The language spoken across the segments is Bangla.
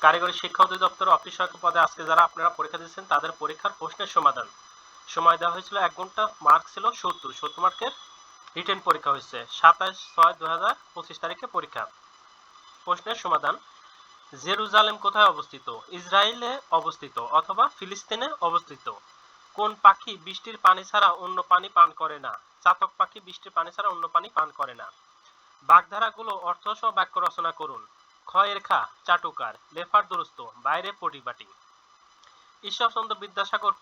কারিগরি শিক্ষা অধিদপ্তর অফিস সহায়ক পদে আজকে যারা আপনারা পরীক্ষা দিচ্ছেন তাদের পরীক্ষার প্রশ্নের সমাধান। সময় দেওয়া হয়েছিল এক ঘণ্টা মার্ক ছিল সত্তর। সত্তর মার্কের রিটেন পরীক্ষা হয়েছে। সাতাশ ছয় দু হাজার পঁচিশ তারিখে পরীক্ষা। প্রশ্নের সমাধান, জেরুজালেম কোথায় অবস্থিত? ইসরায়েলে অবস্থিত অথবা ফিলিস্তিনে অবস্থিত? কোন পাখি বৃষ্টির পানি ছাড়া অন্য পানি পান করে না? চাতক পাখি বৃষ্টির পানি ছাড়া অন্য পানি পান করে না? বাগধারাগুলো অর্থসহ বাক্য রচনা করুন। ক্ষয়ের খা, চাটুকার, লেফার দুরস্ত, বাইরে পরিপাটি ঈশ্বরচন্দ্র বিদ্যাসাগর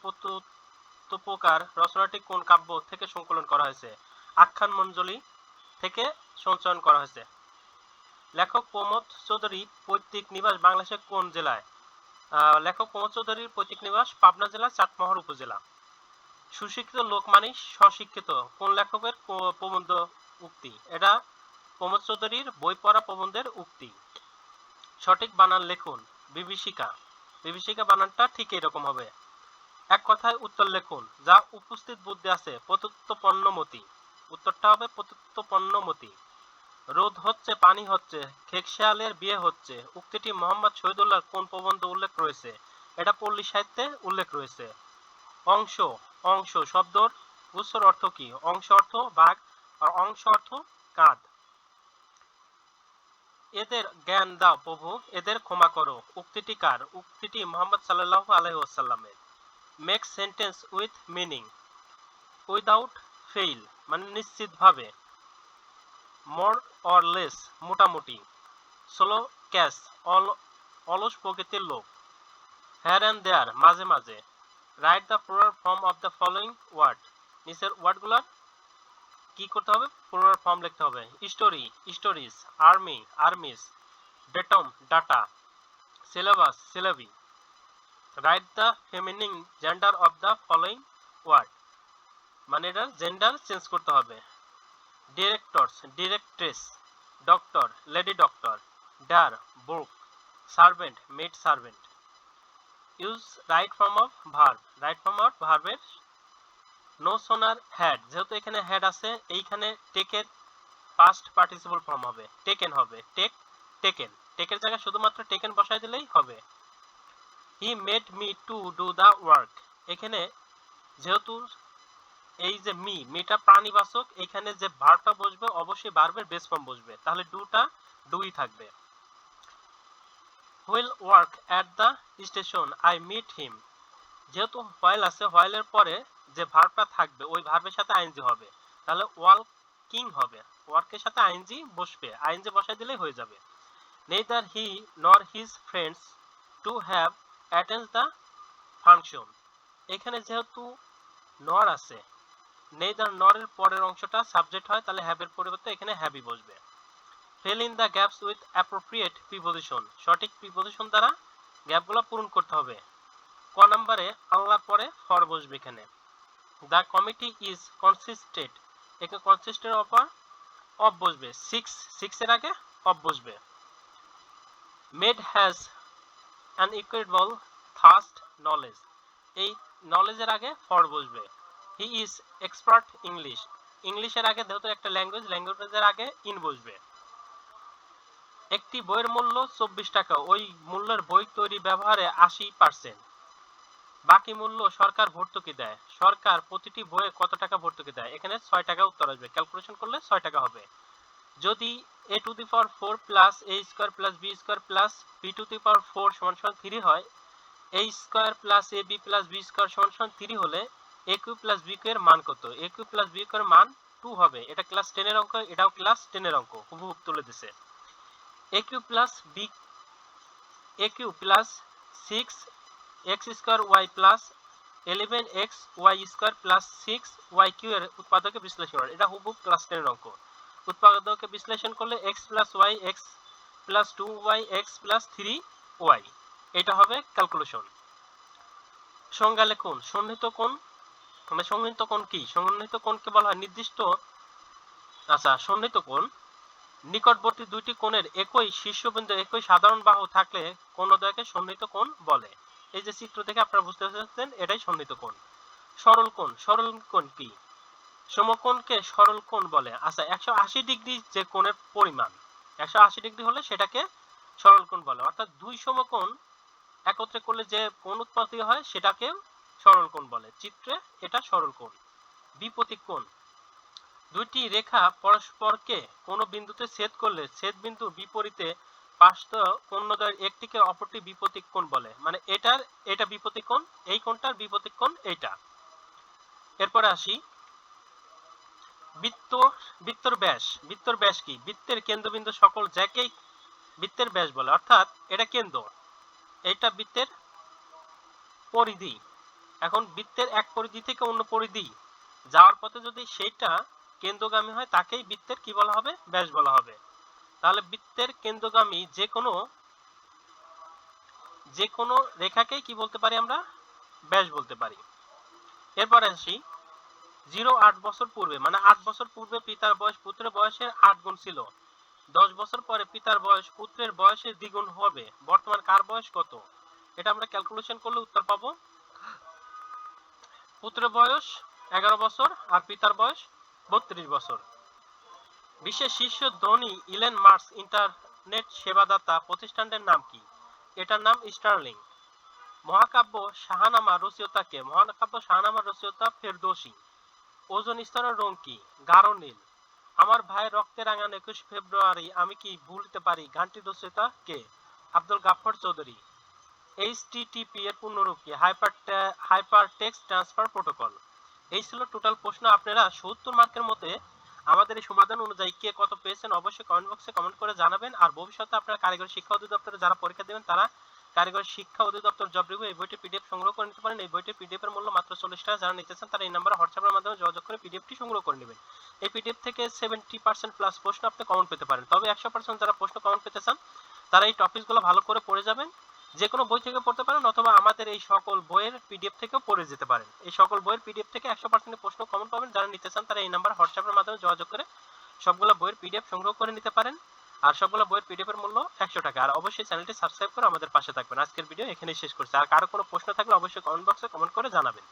প্রকার রচনাটি কোন কাব্য থেকে সংকলন করা হয়েছে? আখ্যান মঞ্জলি থেকে সঞ্চয়ন করা হয়েছে। লেখক প্রমোদ চৌধুরী, পৈতৃক নিবাস বাংলাদেশের কোন জেলায়? লেখক প্রমোদ চৌধুরীর পৈতৃক নিবাস পাবনা জেলা চাটমোহর উপজেলা। সুশিক্ষিত লোক মানে স্বশিক্ষিত। কোন লেখকের প্রবন্ধ উক্তি? এটা প্রমোদ চৌধুরীর বই পড়া প্রবন্ধের উক্তি। সঠিক বানান লিখুন, বিভীষিকা। বিভীষিকা বানানটা ঠিক এরকম হবে। এক কথায় উত্তর লিখুন, যা উপস্থিত বুদ্ধি আছে, প্রত্যুত্ত পণ্যমতি। উত্তরটা হবে প্রত্যুত্ত পণ্যমতি। রোদ হচ্ছে, পানি হচ্ছে, খেকশিয়ালের বিয়ে হচ্ছে। উক্তিটি মোহাম্মদ শহীদুল্লাহর কোন প্রবন্ধ উল্লেখ রয়েছে? এটা পল্লী সাহিত্যে উল্লেখ রয়েছে। অংশ অংশ, শব্দর গুচ্ছর অর্থ কি? অংশ অর্থ ভাগ আর অংশ অর্থ কাঁধ এদের জ্ঞান দাও প্রভু, এদের ক্ষমা করো। উক্তিটি কার? উক্তিটি মোহাম্মদ সাল্লাল্লাহু আলাইহি ওয়াসাল্লামের। Make sentence with meaning without fail মানে নিশ্চিতভাবে। মোর অর লেস মোটামুটি। স্লো ক্যাশ অল, অলস প্রকৃতির লোক হ্যার অ্যান্ড দেয়ার মাঝে মাঝে। Write the proper form of the following word নিচের ওয়ার্ডগুলোর কি করতে হবে? প্রোয়ার ফর্ম লিখতে হবে। Story stories army armies datum data syllabus syllabi write the feminine gender of the following word মানে এটা জেন্ডার চেঞ্জ করতে হবে। Directors directress doctor lady doctor der book servant maid servant use right form of verb right form of ভার্বের নো সোনার হ্যাড যেহেতু এখানে হ্যাড আছে, এইখানে টেকের পাস্ট পার্টিসিপল ফর্ম হবে। টেকেন হবে। টেক টেকেন টেকের জায়গায় শুধুমাত্র টেকেন বসাই দিলেই হবে। He made me to do the work এখানে যেহেতু এই যে মি মিটা প্রাণীবাচক, এখানে যে ভার্বটা বসবে, অবশ্যই ভার্বের বেস ফর্ম বসবে। তাহলে ডুটা ডুই থাকবে। While work at the station I meet him যেহেতু হোয়াইল আছে হোয়াইলের পরে যে ভার্বটা থাকবে, ওই ভার্বের সাথে আইএনজি হবে। তাহলে ওয়ার্কিং হবে। ওয়ার্কের সাথে আইএনজি বসবে। আইএনজি বসাই দিলেই হয়ে যাবে। Neither he nor his friends to have attend the function এখানে যেহেতু নর আছে নেইদার নরের পরের অংশটা সাবজেক্ট হয়, তাহলে হ্যাভের পরিবর্তে এখানে হ্যাভি বসবে। Fill in the gaps with appropriate preposition সঠিক প্রিপোজিশন দ্বারা গ্যাপগুলো পূরণ করতে হবে। ক নম্বরে আল্লাহর পরে ফর বসবে এখানে। দ্য কমিটি ইজ কনসিস্টেড এখানে কনসিস্টেড অফার অফ বসবে। সিক্স সিক্সের আগে অফ বসবে। Made has an equitable thirst knowledge এই নলেজের আগে ফর বসবে। হি ইজ এক্সপার্ট ইংলিশ ইংলিশের আগে যেহেতু একটা ল্যাঙ্গুয়েজ ল্যাঙ্গুয়েজের আগে ইন বসবে। একটি বইয়ের মূল্য চব্বিশ টাকা। ওই মূল্যের বই তৈরি ব্যবহারে আশি পার্সেন্ট বাকি মূল্য সরকার ভর্তুকি দেয়। সরকার প্রতিটি বইয়ে কত টাকা ভর্তুকি দেয়? এখানে ছয় টাকা উত্তর আসবে। ক্যালকুলেশন করলে ছয় টাকা হবে। যদি a to the power four plus a square plus b square plus b to the power four সমান সমান থ্রি হয় a square plus a b plus b square সমান সমান থ্রি হলে a cube plus b cube এর মান কত? A cube plus b cube এর মান টু হবে। এটা ক্লাস টেনের অঙ্ক, এটাও ক্লাস টেনের অঙ্ক। হুবহুব তুলে দিছে। A Q plus B A Q plus six X square Y plus eleven X Y square plus six Y Q এর উৎপাদকে বিশ্লেষণ এটা হুবহুব ক্লাস টেনের অঙ্ক। উৎপাদকে বিশ্লেষণ করলে X plus Y X plus two Y X plus three Y. এটা হবে ক্যালকুলেশন সংজ্ঞা লিখুন। সন্নিহিত কোণ? মানে সন্নিহিত কোণ কি? সন্নিহিত কোণকে বলা হয় নির্দিষ্ট আচ্ছা সন্নিহিত কোণ। নিকটবর্তী দুইটি কোণের একই শীর্ষবিন্দু, একই সাধারণ বাহু থাকলে কোণদ্বয়কে সন্নিহিত কোণ বলে। এই যে চিত্র থেকে আপনারা বুঝতে পারছেন, এটাই সন্নিহিত কোণ। সরল কোণ সরল কোণ কি? সমকোণকে সরল কোণ বলে। আচ্ছা একশো আশি ডিগ্রি যে কোণের পরিমাণ, একশো আশি ডিগ্রি হলে সেটাকে সরল কোণ বলে। অর্থাৎ দুই সমকোণ একত্রে করলে যে কোণ উৎপত্তি হয়, সেটাকে সরল কোণ বলে। চিত্রে এটা সরল কোণ। বিপরীত কোণ, দুইটি রেখা পরস্পরকে কোনো বিন্দুতে ছেদ করলে, ছেদ বিন্দুর বিপরীতে পার্শ্ব কোণদ্বয়ের একটিকে অপরটি বিপরীত কোণ বলে। মানে এটার, এটা বিপরীত কোণ, এই কোণটার কোণ এরপরে আসি। বৃত্ত, বৃত্তর ব্যাস। বৃত্তর ব্যাস কি? বৃত্তের কেন্দ্রবিন্দু সকল বৃত্তের ব্যাস বলে। অর্থাৎ এটা কেন্দ্র। এটা বৃত্তের পরিধি। এখন বৃত্তের এক পরিধি থেকে অন্য পরিধি যাওয়ার পথে যদি সেইটা কেন্দ্রগামী হয়, তাকেই বৃত্তের কি বলা হবে? ব্যাস বলা হবে। তাহলে বৃত্তের কেন্দ্রগামী যে কোনো যে কোনো রেখাকেই কি বলতে পারি আমরা? ব্যাস বলতে পারি। এরপর আসি, জিরো আট বছর পূর্বে মানে আট বছর পূর্বে পিতার বয়স পুত্রের বয়সের আট গুণ ছিল। দশ বছর পরে পিতার বয়স পুত্রের বয়সের দ্বিগুণ হবে। বর্তমান কার বয়স কত? এটা আমরা ক্যালকুলেশন করলে উত্তর পাবো। পুত্রের বয়স এগারো বছর আর পিতার বয়স বত্রিশ বছর। বিশ্বের শীর্ষ ধনী ইলেন মার্স ইন্টারনেট সেবাদাতা প্রতিষ্ঠানটির নাম কি? এটার নাম স্টার্লিং। মহাকাব্য শাহানামা রচয়িতাকে মহাকাব্য শাহানামা রচয়িতা ফেরদৌসী। ওজন স্তরের রং কি? গাঢ় নীল। আমার ভাইয়ের রক্তে রাঙানো একুশ ফেব্রুয়ারি, আমি কি ভুলতে পারি? গানটি রচয়িতা কে? আব্দুল গাফর চৌধুরী। এইচটিটিপি এর পূর্ণরূপ কি? Hyper hyper text transfer protocol. এই ছিল টোটাল প্রশ্ন। আপনারা সত্তর মার্কের মধ্যে আমাদের এই সমাধান অনুযায়ী কে কত পেয়েছেন অবশ্যই কমেন্ট বক্সে কমেন্ট করে জানাবেন। আর ভবিষ্যতে আপনারা কারিগরি শিক্ষা অধিদপ্তরে যারা পরীক্ষা দেবেন, তারা কারিগরি শিক্ষা অধিদপ্তর জব রিভিউ এই বইটি পিডিএফ সংগ্রহ করে নিতে পারেন। এই বইটি পিডিএফ এর মূল্য মাত্র চল্লিশ টাকা। যারা নিতে চান, তারা এই নাম্বারে হোয়াটসঅ্যাপের মাধ্যমে যোগাযোগ করে পিডিএফটি সংগ্রহ করে নেবেন। এই পিডিএফ থেকে সেভেন্টি পার্সেন্ট প্লাস প্রশ্ন আপনি কমন পেতে পারেন। তবে একশো পার্সেন্ট যারা প্রশ্ন কমন পেতে চান, তারা এই টপিকগুলো ভালো করে পড়ে যাবেন। যে কোনো বই থেকে পড়তে পারেন অথবা আমাদের এই সকল বইয়ের পিডিএফ থেকেও পড়ে যেতে পারেন। এই সকল বইয়ের পিডিএফ থেকে একশো পার্সেন্ট প্রশ্ন কমন পাবেন। যারা নিতে চান তারা এই নাম্বার হোয়াটসঅ্যাপের মাধ্যমে যোগাযোগ করে সবগুলো বইয়ের পিডিএফ সংগ্রহ করে নিতে পারেন। আর সবগুলো বইয়ের পিডিএফ এর মূল্য একশো টাকা। আর অবশ্যই চ্যানেলটি সাবস্ক্রাইব করে আমাদের পাশে থাকবেন। আজকের ভিডিও এখানেই শেষ করছি। আর কারও কোনো প্রশ্ন থাকলে অবশ্যই কমেন্ট বক্সে কমেন্ট করে জানাবেন।